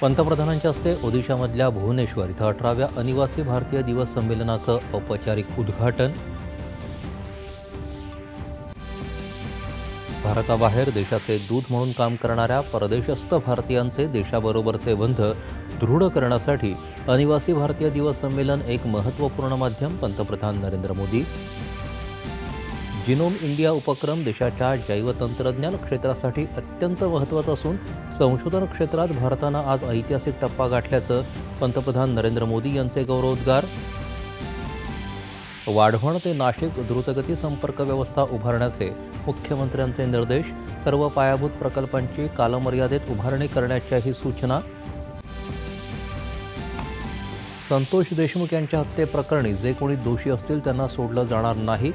पंतप्रधानांच्या हस्ते ओदिशामधल्या भुवनेश्वर इथं अठराव्या अनिवासी भारतीय दिवस संमेलनाचं औपचारिक उद्घाटन. भारताबाहेर देशाचे दूत म्हणून काम करणाऱ्या परदेशस्थ भारतीयांचे देशाबरोबरचे बंध दृढ करण्यासाठी अनिवासी भारतीय दिवस संमेलन एक महत्त्वपूर्ण माध्यम पंतप्रधान नरेंद्र मोदी. जिनोम इंडिया उपक्रम देशाच्या जैवतंत्रज्ञान क्षेत्रासाठी अत्यंत महत्त्वाचा असून संशोधन क्षेत्रात भारतानं आज ऐतिहासिक टप्पा गाठल्याचं पंतप्रधान नरेंद्र मोदी यांचे गौरवोद्गार. वाढवण ते नाशिक द्रुतगती संपर्क व्यवस्था उभारण्याचे मुख्यमंत्र्यांचे निर्देश सर्व पायाभूत प्रकल्पांची कालमर्यादेत उभारणी करण्याच्याही सूचना. संतोष देशमुख यांच्या हत्येप्रकरणी जे कोणी दोषी असतील त्यांना सोडलं जाणार नाही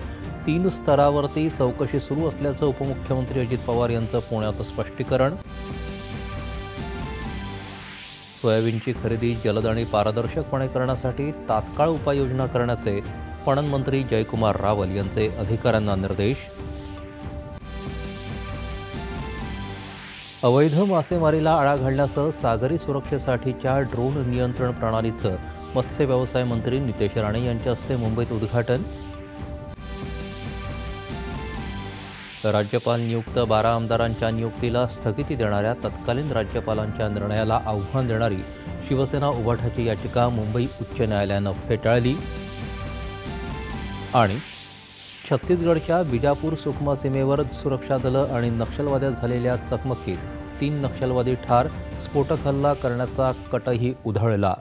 तीन स्तरावरती चौकशी सुरू असल्याचं उपमुख्यमंत्री अजित पवार यांचं पुण्यात स्पष्टीकरण. सोयाबीनची खरेदी जलद आणि पारदर्शकपणे करण्यासाठी तात्काळ उपाययोजना करण्याचे पणन मंत्री जयकुमार रावल यांचे अधिकाऱ्यांना निर्देश. अवैध मासेमारीला आळा घालण्यासह सागरी सुरक्षेसाठीच्या ड्रोन नियंत्रण प्रणालीचं मत्स्य व्यवसाय मंत्री नितेश राणे यांच्या हस्ते मुंबईत उद्घाटन. राज्यपाल नियुक्त बारा आमदारांच्या नियुक्तीला स्थगिती देणाऱ्या तत्कालीन राज्यपालांच्या निर्णयाला आव्हान देणारी शिवसेना उभाठाची याचिका मुंबई उच्च न्यायालयानं फेटाळली. आणि छत्तीसगडच्या बिजापूर सुकमा सीमेवर सुरक्षा दलं आणि नक्षलवाद्यात झालेल्या चकमकीत तीन नक्षलवादी ठार स्फोटक हल्ला करण्याचा कटही उधळला.